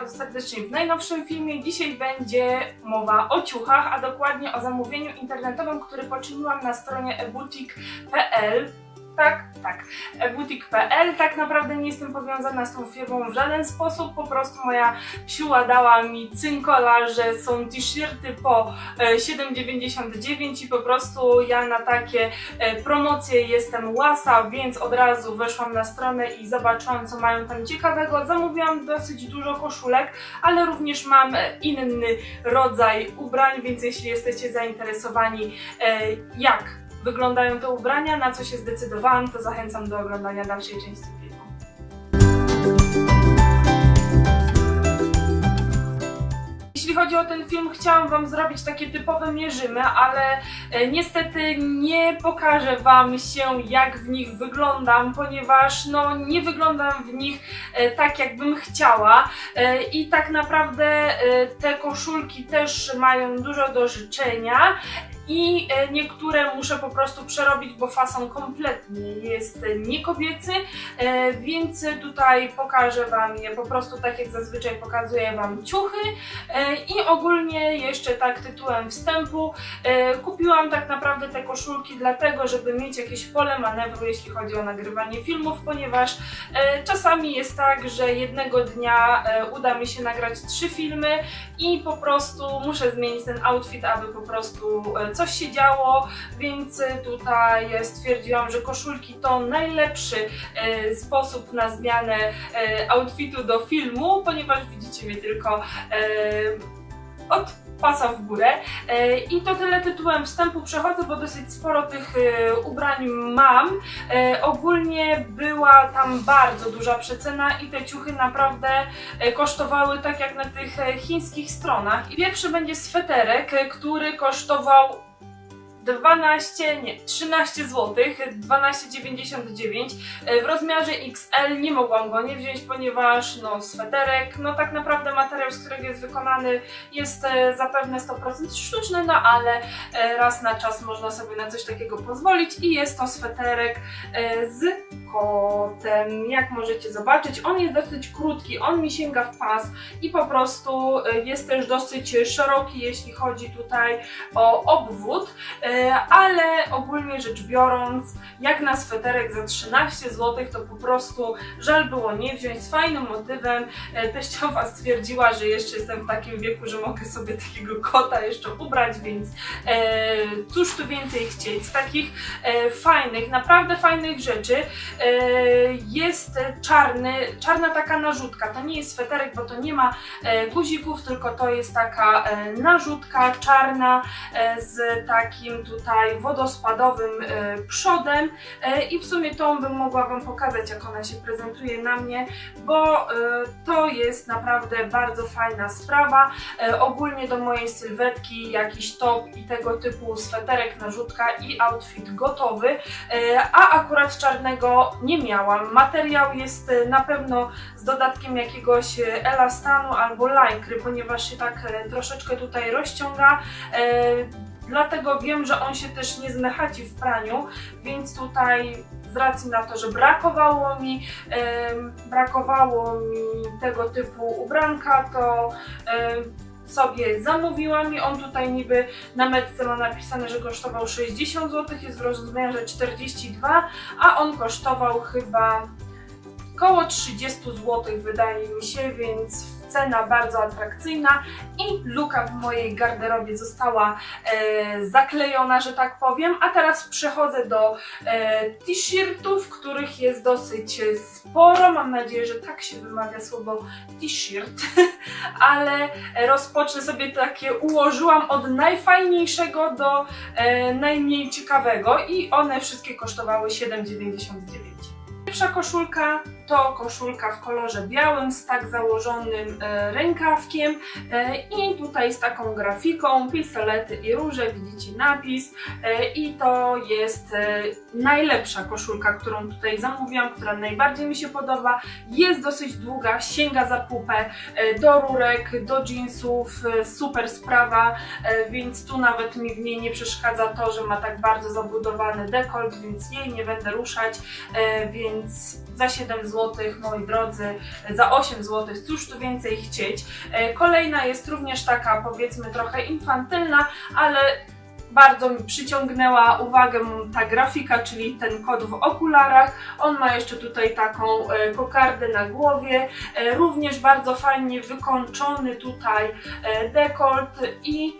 bardzo serdecznie w najnowszym filmie. Dzisiaj będzie mowa o ciuchach, a dokładnie o zamówieniu internetowym, który poczyniłam na stronie eboutique.pl. Tak, tak, eboutique.pl. Tak naprawdę nie jestem powiązana z tą firmą w żaden sposób, po prostu moja psiła dała mi cynkola, że są t-shirty po e, 7,99 i po prostu ja na takie e, promocje jestem łasa, więc od razu weszłam na stronę i zobaczyłam, co mają tam ciekawego. Zamówiłam dosyć dużo koszulek, ale również mam e, inny rodzaj ubrań, więc jeśli jesteście zainteresowani, e, jak wyglądają te ubrania, na co się zdecydowałam, to zachęcam do oglądania dalszej części filmu. Jeśli chodzi o ten film, chciałam Wam zrobić takie typowe mierzymy, ale e, niestety nie pokażę Wam się, jak w nich wyglądam, ponieważ no, nie wyglądam w nich e, tak, jakbym chciała. E, I tak naprawdę te koszulki też mają dużo do życzenia. I e, niektóre muszę po prostu przerobić, bo fason kompletnie jest niekobiecy, e, więc tutaj pokażę Wam je po prostu tak jak zazwyczaj pokazuję Wam ciuchy. E, I ogólnie jeszcze tak tytułem wstępu kupiłam tak naprawdę te koszulki dlatego, żeby mieć jakieś pole manewru, jeśli chodzi o nagrywanie filmów, ponieważ czasami jest tak, że jednego dnia uda mi się nagrać trzy filmy i po prostu muszę zmienić ten outfit, aby po prostu coś się działo, więc e, tutaj stwierdziłam, że koszulki to najlepszy e, sposób na zmianę e, outfitu do filmu, ponieważ widzicie mnie tylko od pasa w górę. I to tyle tytułem wstępu przechodzę, bo dosyć sporo tych ubrań mam. Ogólnie była tam bardzo duża przecena i te ciuchy naprawdę kosztowały tak jak na tych chińskich stronach. I pierwszy będzie sweterek, który kosztował 12, nie, 13 zł, 12,99 E, w rozmiarze XL nie mogłam go nie wziąć, ponieważ no sweterek, no tak naprawdę materiał, z którego jest wykonany jest e, zapewne 100% sztuczny, no ale e, raz na czas można sobie na coś takiego pozwolić i jest to sweterek e, z kotem, jak możecie zobaczyć. On jest dosyć krótki, on mi sięga w pas i po prostu e, jest też dosyć szeroki, jeśli chodzi tutaj o obwód, E, ale ogólnie rzecz biorąc, jak na sweterek za 13 zł, to po prostu żal było nie wziąć z fajnym motywem. E, Teściowa stwierdziła, że jeszcze jestem w takim wieku, że mogę sobie takiego kota jeszcze ubrać, więc cóż tu więcej chcieć. Z takich fajnych, naprawdę fajnych rzeczy jest czarny, czarna taka narzutka. To nie jest sweterek, bo to nie ma e, guzików, tylko to jest taka e, narzutka czarna e, z takim tutaj wodospadowym e, przodem e, i w sumie tą bym mogła Wam pokazać, jak ona się prezentuje na mnie, bo e, to jest naprawdę bardzo fajna sprawa. E, Ogólnie do mojej sylwetki jakiś top i tego typu sweterek, narzutka i outfit gotowy, e, a akurat czarnego nie miałam. Materiał jest e, na pewno z dodatkiem jakiegoś e, elastanu albo lajkry, ponieważ się tak e, troszeczkę tutaj rozciąga. Dlatego wiem, że on się też nie zmechaci w praniu, więc tutaj z racji na to, że brakowało mi, brakowało mi tego typu ubranka, to sobie zamówiłam i on tutaj niby na metce ma napisane, że kosztował 60 zł, jest w rozmiarze 42, a on kosztował chyba około 30 zł wydaje mi się, więc cena bardzo atrakcyjna i luka w mojej garderobie została e, zaklejona, że tak powiem. A teraz przechodzę do e, t-shirtów, których jest dosyć sporo. Mam nadzieję, że tak się wymawia słowo t-shirt, ale rozpocznę sobie takie, ułożyłam od najfajniejszego do e, najmniej ciekawego i one wszystkie kosztowały 7,99. Pierwsza koszulka to koszulka w kolorze białym z tak założonym e, rękawkiem e, i tutaj z taką grafiką, pistolety i róże, widzicie napis e, i to jest najlepsza koszulka, którą tutaj zamówiłam, która najbardziej mi się podoba. Jest dosyć długa, sięga za pupę, do rurek, do jeansów, super sprawa, więc tu nawet mi w niej nie przeszkadza to, że ma tak bardzo zabudowany dekolt, więc jej nie będę ruszać, więc za 7 zł zł, moi drodzy, za 8 zł, cóż tu więcej chcieć. E, Kolejna jest również taka, powiedzmy, trochę infantylna, ale bardzo mi przyciągnęła uwagę ta grafika, czyli ten kot w okularach. On ma jeszcze tutaj taką e, kokardę na głowie, e, również bardzo fajnie wykończony tutaj dekolt i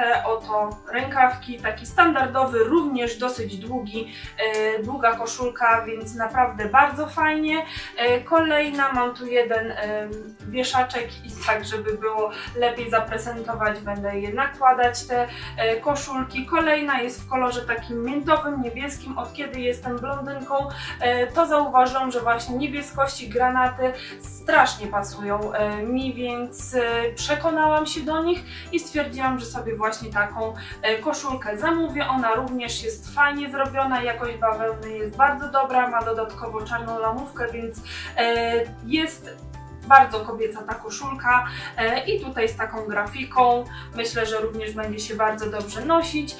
te oto rękawki, taki standardowy, również dosyć długi, e, długa koszulka, więc naprawdę bardzo fajnie. E, kolejna, mam tu jeden e, wieszaczek i tak, żeby było lepiej zaprezentować, będę je nakładać te koszulki. Kolejna jest w kolorze takim miętowym, niebieskim. Od kiedy jestem blondynką, to zauważyłam, że właśnie niebieskości, granaty strasznie pasują mi, więc przekonałam się do nich i stwierdziłam, że sobie właśnie taką e, koszulkę zamówię. Ona również jest fajnie zrobiona, jakość bawełny jest bardzo dobra, ma dodatkowo czarną lamówkę, więc e, jest bardzo kobieca ta koszulka e, i tutaj z taką grafiką. Myślę, że również będzie się bardzo dobrze nosić.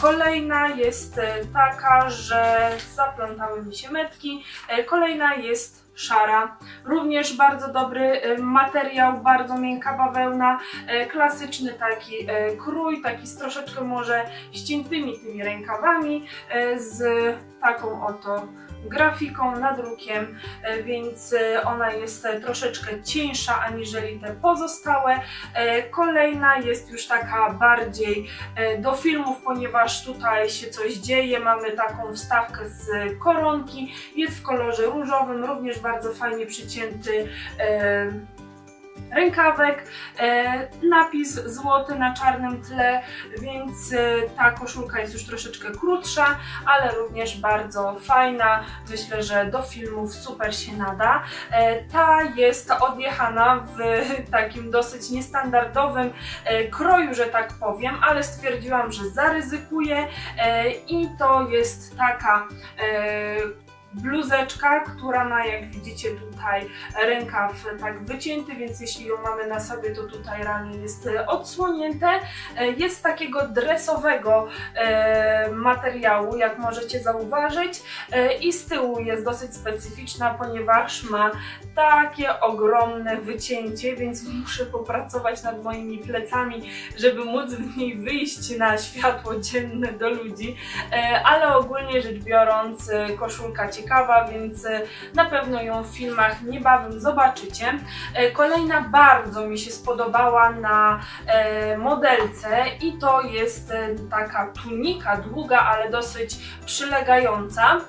Kolejna jest taka, że zaplątały mi się metki. Kolejna jest szara. Również bardzo dobry e, materiał, bardzo miękka bawełna, e, klasyczny taki e, krój, taki z troszeczkę może ściętymi tymi rękawami, z taką oto grafiką, nadrukiem, więc ona jest troszeczkę cieńsza aniżeli te pozostałe. Kolejna jest już taka bardziej do filmów, ponieważ tutaj się coś dzieje. Mamy taką wstawkę z koronki, jest w kolorze różowym, również bardzo fajnie przycięty. e, Rękawek, e, napis złoty na czarnym tle, więc e, ta koszulka jest już troszeczkę krótsza, ale również bardzo fajna. Myślę, że do filmów super się nada. Ta jest odjechana w takim dosyć niestandardowym kroju, że tak powiem, ale stwierdziłam, że zaryzykuję i to jest taka bluzeczka, która ma, jak widzicie tutaj, rękaw tak wycięty, więc jeśli ją mamy na sobie, to tutaj ramię jest e, odsłonięte. E, Jest takiego dresowego e, materiału, jak możecie zauważyć i z tyłu jest dosyć specyficzna, ponieważ ma takie ogromne wycięcie, więc muszę popracować nad moimi plecami, żeby móc w niej wyjść na światło dzienne do ludzi, ale ogólnie rzecz biorąc koszulka ciekawa, więc e, na pewno ją w filmach niebawem zobaczycie. E, Kolejna bardzo mi się spodobała na e, modelce i to jest e, taka tunika długa, ale dosyć przylegająca.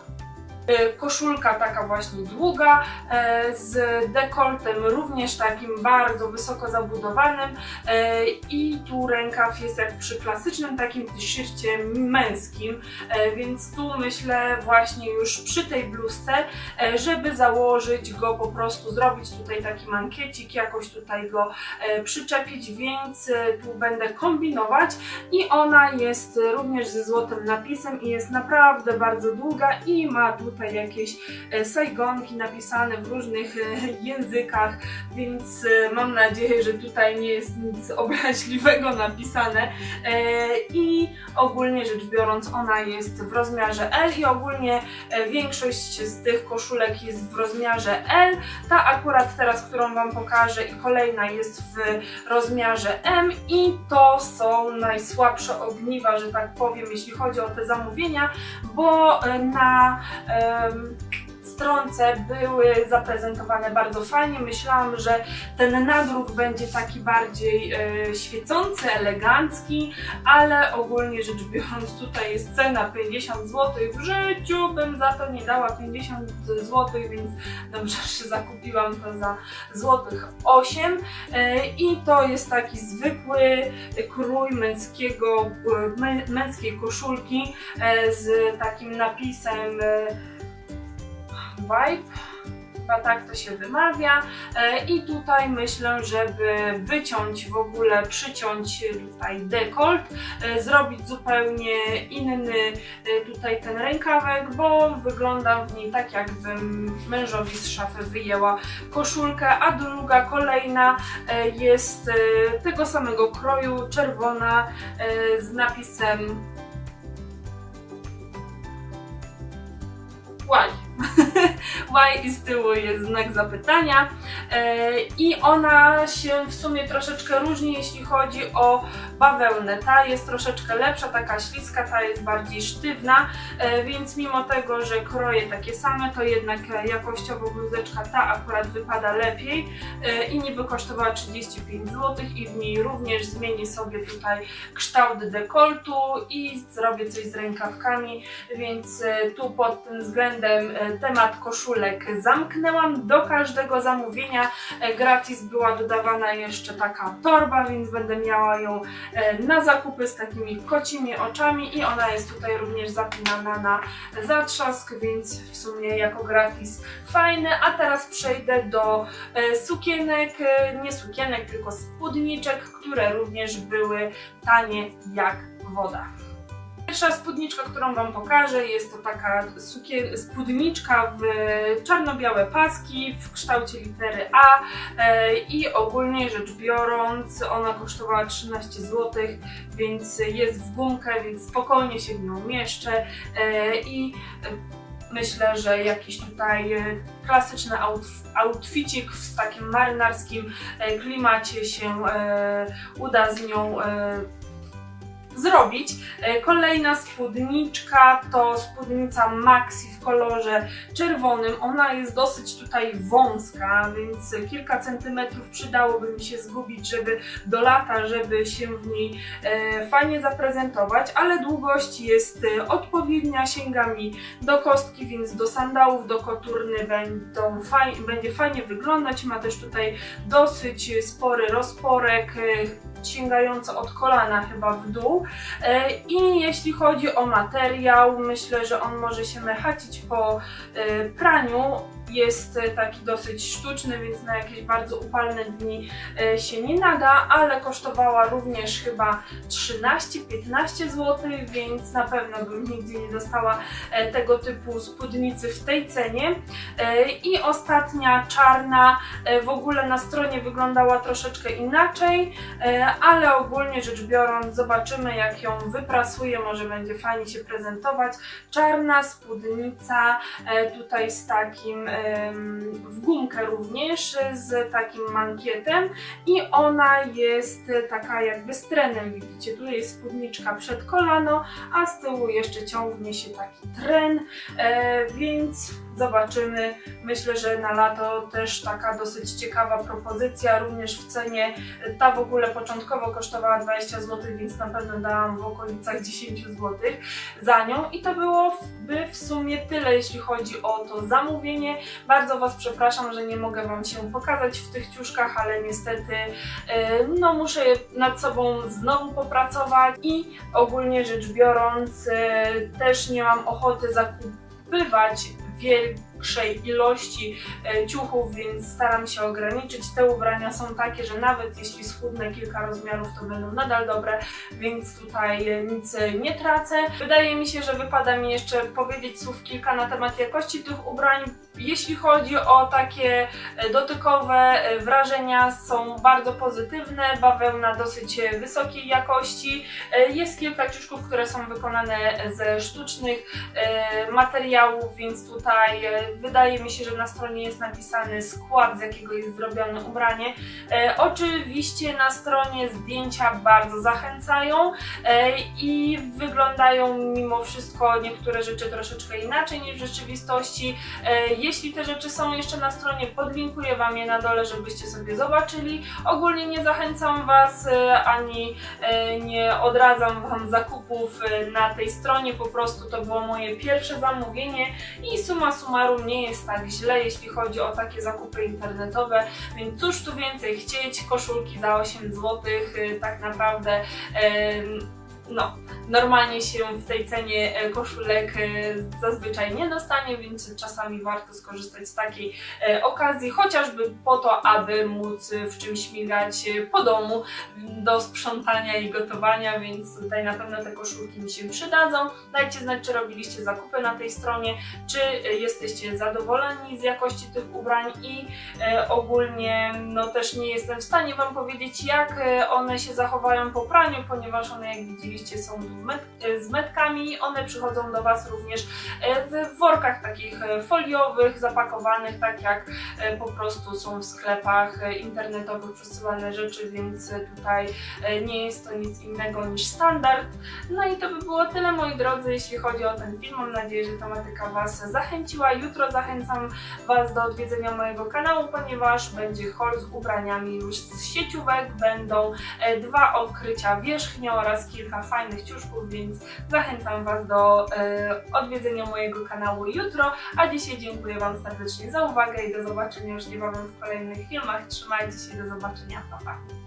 E, Koszulka taka właśnie długa, e, z dekoltem również takim bardzo wysoko zabudowanym e, i tu rękaw jest jak przy klasycznym takim t-shircie męskim, więc tu myślę właśnie już przy tej bluzce, żeby założyć go po prostu, zrobić tutaj taki mankiecik, jakoś tutaj go przyczepić, więc tu będę kombinować i ona jest również ze złotym napisem i jest naprawdę bardzo długa i ma tutaj jakieś e, sajgonki napisane w różnych e, językach, więc e, mam nadzieję, że tutaj nie jest nic obraźliwego napisane i ogólnie rzecz biorąc ona jest w rozmiarze L i ogólnie większość z tych koszulek jest w rozmiarze L. Ta akurat teraz, którą Wam pokażę i kolejna jest w rozmiarze M i to są najsłabsze ogniwa, że tak powiem, jeśli chodzi o te zamówienia, bo na stronce były zaprezentowane bardzo fajnie. Myślałam, że ten nadruk będzie taki bardziej e, świecący, elegancki, ale ogólnie rzecz biorąc tutaj jest cena 50 zł. W życiu bym za to nie dała 50 zł, więc dobrze, że zakupiłam to za złotych 8 E, i to jest taki zwykły krój męskiego, e, mę, męskiej koszulki e, z takim napisem e, Vibe. Chyba tak to się wymawia. E, I tutaj myślę, żeby wyciąć w ogóle, przyciąć tutaj dekolt, e, zrobić zupełnie inny e, tutaj ten rękawek, bo wyglądam w niej tak, jakbym mężowi z szafy wyjęła koszulkę, a druga, kolejna jest tego samego kroju, czerwona z napisem Why? Tutaj i z tyłu jest znak zapytania. E, I ona się w sumie troszeczkę różni, jeśli chodzi o bawełnę. Ta jest troszeczkę lepsza, taka śliska, ta jest bardziej sztywna, e, więc mimo tego, że kroje takie same, to jednak jakościowo bluzeczka ta akurat wypada lepiej e, i niby kosztowała 35 zł i w niej również zmienię sobie tutaj kształt dekoltu i zrobię coś z rękawkami, więc tu pod tym względem temat koszulek zamknęłam. Do każdego zamówienia e, gratis była dodawana jeszcze taka torba, więc będę miała ją e, na zakupy z takimi kocimi oczami i ona jest tutaj również zapinana na zatrzask, więc w sumie jako gratis fajne. A teraz przejdę do e, sukienek, nie sukienek, tylko spódniczek, które również były tanie jak woda. Pierwsza spódniczka, którą Wam pokażę, jest to taka spódniczka w czarno-białe paski w kształcie litery A e, i ogólnie rzecz biorąc ona kosztowała 13 zł, więc jest w gumkę, więc spokojnie się w nią mieszczę e, i myślę, że jakiś tutaj klasyczny outf- outficik w takim marynarskim e, klimacie się uda z nią zrobić. E, Kolejna spódniczka to spódnica Maxi w kolorze czerwonym. Ona jest dosyć tutaj wąska, więc kilka centymetrów przydałoby mi się zgubić, żeby do lata, żeby się w niej e, fajnie zaprezentować, ale długość jest e, odpowiednia, sięga mi do kostki, więc do sandałów, do koturny będą faj, będzie fajnie wyglądać. Ma też tutaj dosyć spory rozporek, sięgający od kolana chyba w dół. E, I jeśli chodzi o materiał, myślę, że on może się mechacić po e, praniu. Jest e, taki dosyć sztuczny, więc na jakieś bardzo upalne dni e, się nie nada, ale kosztowała również chyba 13-15 zł, więc na pewno bym nigdzie nie dostała e, tego typu spódnicy w tej cenie. I ostatnia czarna w ogóle na stronie wyglądała troszeczkę inaczej. Ale ogólnie rzecz biorąc zobaczymy jak ją wyprasuję, może będzie fajnie się prezentować. Czarna spódnica tutaj z takim w gumkę również, z takim mankietem i ona jest taka jakby z trenem, widzicie, tu jest spódniczka przed kolano, a z tyłu jeszcze ciągnie się taki tren, e, więc zobaczymy. Myślę, że na lato też taka dosyć ciekawa propozycja, również w cenie ta w ogóle początkowo kosztowała 20 zł, więc na pewno dałam w okolicach 10 zł za nią. I to byłoby w sumie tyle, jeśli chodzi o to zamówienie. Bardzo Was przepraszam, że nie mogę Wam się pokazać w tych ciuszkach, ale niestety e, no muszę nad sobą znowu popracować i ogólnie rzecz biorąc e, też nie mam ochoty zakupywać większej ilości e, ciuchów, więc staram się ograniczyć. Te ubrania są takie, że nawet jeśli schudnę kilka rozmiarów, to będą nadal dobre, więc tutaj e, nic e, nie tracę. Wydaje mi się, że wypada mi jeszcze powiedzieć słów kilka na temat jakości tych ubrań. Jeśli chodzi o takie e, dotykowe e, wrażenia, są bardzo pozytywne. Bawełna dosyć e, wysokiej jakości. Jest kilka ciuszków, które są wykonane ze sztucznych materiałów, więc tutaj wydaje mi się, że na stronie jest napisany skład, z jakiego jest zrobione ubranie. Oczywiście na stronie zdjęcia bardzo zachęcają i wyglądają mimo wszystko niektóre rzeczy troszeczkę inaczej niż w rzeczywistości. Jeśli te rzeczy są jeszcze na stronie, podlinkuję Wam je na dole, żebyście sobie zobaczyli. Ogólnie nie zachęcam Was e, ani e, nie odradzam Wam zakupów e, na tej stronie, po prostu to było moje pierwsze zamówienie i suma summarum nie jest tak źle, jeśli chodzi o takie zakupy internetowe, więc cóż tu więcej chcieć, koszulki za 8 zł, tak naprawdę no, normalnie się w tej cenie e, koszulek e, zazwyczaj nie dostanie, więc czasami warto skorzystać z takiej e, okazji, chociażby po to, aby móc w czymś śmigać e, po domu do sprzątania i gotowania, więc tutaj na pewno te koszulki mi się przydadzą. Dajcie znać, czy robiliście zakupy na tej stronie, czy jesteście zadowoleni z jakości tych ubrań i ogólnie no też nie jestem w stanie Wam powiedzieć, jak one się zachowają po praniu, ponieważ one, jak widzieliście, oczywiście są e, z metkami. One przychodzą do Was również e, w workach takich e, foliowych, zapakowanych, tak jak po prostu są w sklepach internetowych przesyłane rzeczy, więc tutaj nie jest to nic innego niż standard. No i to by było tyle moi drodzy, jeśli chodzi o ten film. Mam nadzieję, że tematyka Was zachęciła. Jutro zachęcam Was do odwiedzenia mojego kanału, ponieważ będzie haul z ubraniami już z sieciówek. Będą dwa odkrycia wierzchnie oraz kilka fajnych ciuszków, więc zachęcam Was do e, odwiedzenia mojego kanału jutro. A dzisiaj dziękuję Wam serdecznie za uwagę i do zobaczenia już niebawem w kolejnych filmach. Trzymajcie się, do zobaczenia, pa pa!